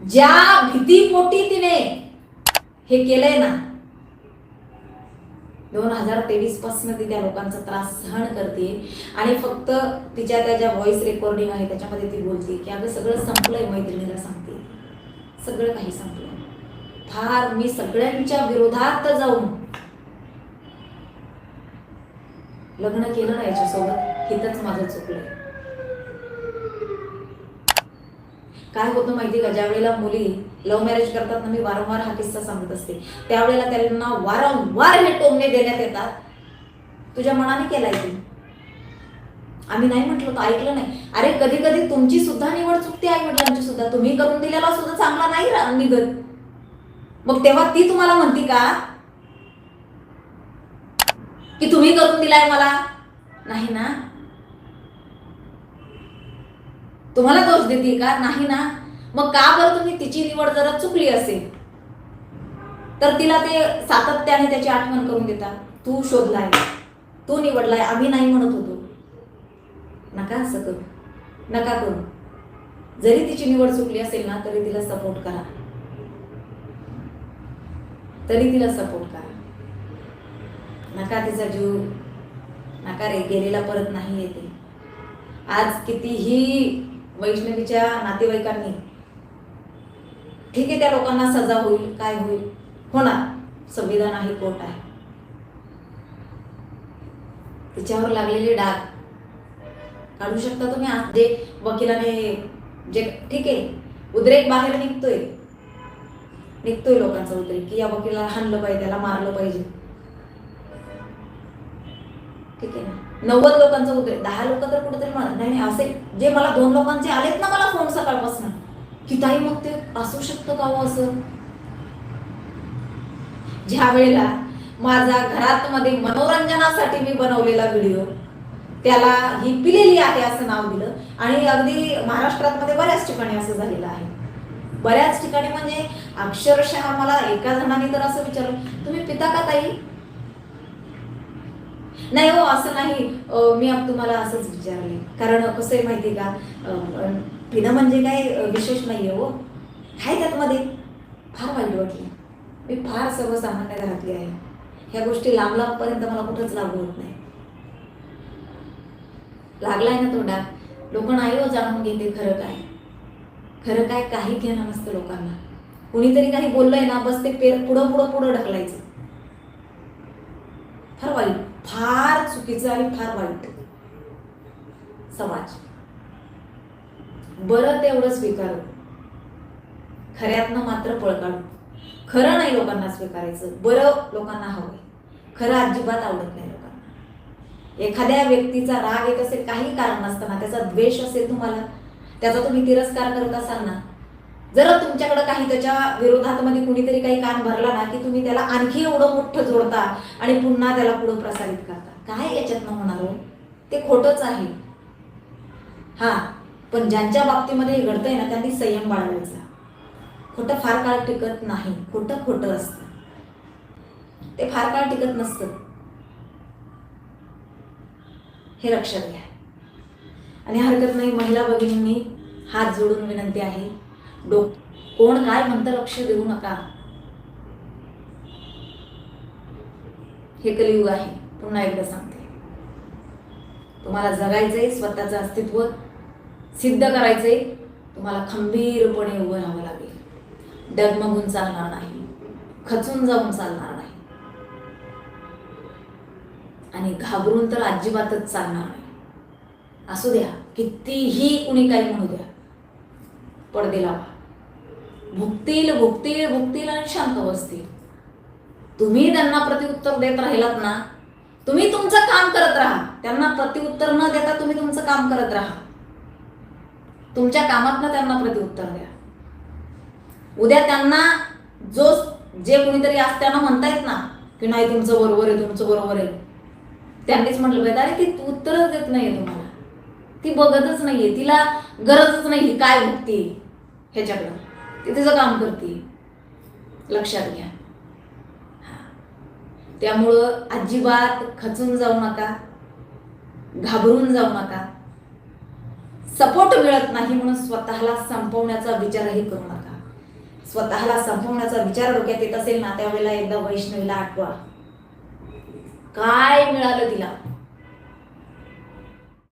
ज्या भीतीपोटी तिने हे केलंय ना दोन हजार तेवीसपासून ती त्या लोकांचा त्रास सहन करते. आणि फक्त तिच्या त्या ज्या व्हॉइस रेकॉर्डिंग आहे त्याच्यामध्ये ती बोलते की अगं सगळं संपलंय मैत्रिणीला सांगते. सगळं काही संपलं फार मी सगळ्यांच्या विरोधात जाऊन लग्न केलं ना याच्यासोबत हिथंच माझं चुकलंय. काय होतं माहिती का? ज्या वेळेला मुली लव्ह मॅरेज करतात ना मी वारंवार हा किस्सा सांगत असते. त्यावेळेला त्यांना वारंवार हे टोमणे देण्यात येतात. तुझ्या मनाने केलाय तू. आम्ही नाही म्हटलं तर ऐकलं नाही. अरे कधी कधी तुमची सुद्धा निवड चुकते आई वडिलांची सुद्धा. तुम्ही करून दिलेला सुद्धा चांगला नाही रा- निघत. मग तेव्हा ती तुम्हाला म्हणती का? की तुम्ही करून दिलाय मला? नाही ना? तुम्हाला दोष देते का? नाही ना. मग का बरं तुम्ही तिची निवड जरा चुकली असेल? तर तिला ते सातत्याने त्याची आठवण करून देता तू शोधलाय. तू निवडलाय. आम्ही नाही म्हणत होतो. नका असं करू. नका करू. जरी तिची निवड चुकली असेल ना तरी तिला सपोर्ट करा. तरी तिला सपोर्ट करा. नका तिचा जीव नका रे. गेलेला परत नाही येते. आज कितीही वैष्णवीच्या नातेवाईकांनी. ठीक आहे त्या लोकांना सजा होईल काय होईल? होणार. संविधान आहे कोर्ट आहे. तिच्यावर लागलेले डाग. काढू शकता तुम्ही? आज जे वकिलाने जे ठीक आहे. उद्रेक बाहेर निघतोय. निघतोय लोकांचा उद्रेक की या वकिलाला हाणलं पाहिजे त्याला मारलं पाहिजे. ठीक आहे ना? नव्वद लोकांचं होतं दहा लोक तर कुठेतरी म्हणत नाही नाही असे जे मला दोन लोकांचे आलेत ना मला फोन सकाळपासून. की ताई मग ते असू शकतं का हो असं? ज्या वेळेला माझा घरात मध्ये मनोरंजनासाठी मी बनवलेला व्हिडिओ त्याला ही पिलेली आहे असं नाव दिलं. आणि अगदी महाराष्ट्रात मध्ये बऱ्याच ठिकाणी असं झालेलं आहे. बऱ्याच ठिकाणी म्हणजे अक्षरशः मला एका जणाने तर असं विचारलं तुम्ही पिता का ताई? नाही हो असं नाही. मी तुम्हाला असंच विचारले. कारण कसं आहे माहिती का? पिणं म्हणजे काय विशेष नाही आहे हो आहे त्यातमध्ये फार वाईट वाटलं. मी फार सर्वसामान्य घरातली आहे. ह्या गोष्टी लांब लांबपर्यंत मला कुठंच लागू होत नाही. लागलाय ना तोंडात लोक नाही हो जाणून घेते खरं काय. खरं काय काही घेणं नसतं लोकांना. कुणीतरी काही बोललंय ना बस ते पेर पुढं पुढं पुढं ढकलायचं. फार वाईट. फार चुकीचं आणि फार वाईट. समाज. बरं तेवढं स्वीकारू. खऱ्यातनं मात्र पळकाडू खरं नाही लोकांना स्वीकारायचं. बरं लोकांना हवं खरं अजिबात आवडत नाही लोकांना. एखाद्या व्यक्तीचा राग येत असेल काही कारण नसताना त्याचा द्वेष असेल तुम्हाला त्याचा तुम्ही तिरस्कार करत असाल ना जर तुमच्याकडे काही त्याच्या विरोधात मध्ये कुणीतरी काही कान भरला ना की तुम्ही त्याला आणखी एवढं मोठं जोडता आणि पुन्हा त्याला पुढं प्रसारित करता. काय याच्यातनं होणार हो? ते खोटंच आहे. हा पण ज्यांच्या बाबतीमध्ये हे घडतंय ना त्यांनी संयम बाळगायचा. खोटं फार काळ टिकत नाही. खोटं खोटं असतं. ते फार काळ टिकत नसतं. हे लक्षात घ्या. आणि हरकत नाही महिला भगिनींनी हात जोडून विनंती आहे डोक. कोण काय म्हणतं लक्ष देऊ नका. हे कलियुग आहे. पुन्हा एकदा सांगते. तुम्हाला जगायचंय स्वतःचं अस्तित्व सिद्ध करायचंय. तुम्हाला खंबीरपणे उभं राहावं लागेल. डगमगून चालणार नाही. खचून जाऊन चालणार नाही. आणि घाबरून तर अजिबातच चालणार नाही. असू द्या. कितीही कुणी काही म्हणू द्या. पडदे लावा भुकतील भुकतील भुकतील आणि शांत बसतील. तुम्ही त्यांना प्रतिउत्तर देत राहिलात ना तुम्ही तुमचं काम करत राहा. त्यांना प्रतिउत्तर न देता तुम्ही तुमचं काम करत राहा. तुमच्या कामातनं त्यांना प्रतिउत्तर द्या. उद्या त्यांना जो जे कोणीतरी आज त्यांना म्हणतायत ना की नाही तुमचं बरोबर आहे तुमचं बरोबर आहे. त्यांनीच म्हटलं पाहिजे अरे ती उत्तरच देत नाही तुम्हाला. ती बघतच नाहीये. तिला गरजच नाही काय बघते ह्याच्याकडं. ती तिचं काम करते. लक्षात घ्या. त्यामुळं अजिबात खचून जाऊ नका. घाबरून जाऊ नका. सपोर्ट मिळत नाही म्हणून स्वतःला संपवण्याचा विचारही करू नका. स्वतःला संपवण्याचा विचार डोक्यात येत असेल ना त्यावेळेला एकदा वैष्णवीला आठवा. काय मिळालं तिला?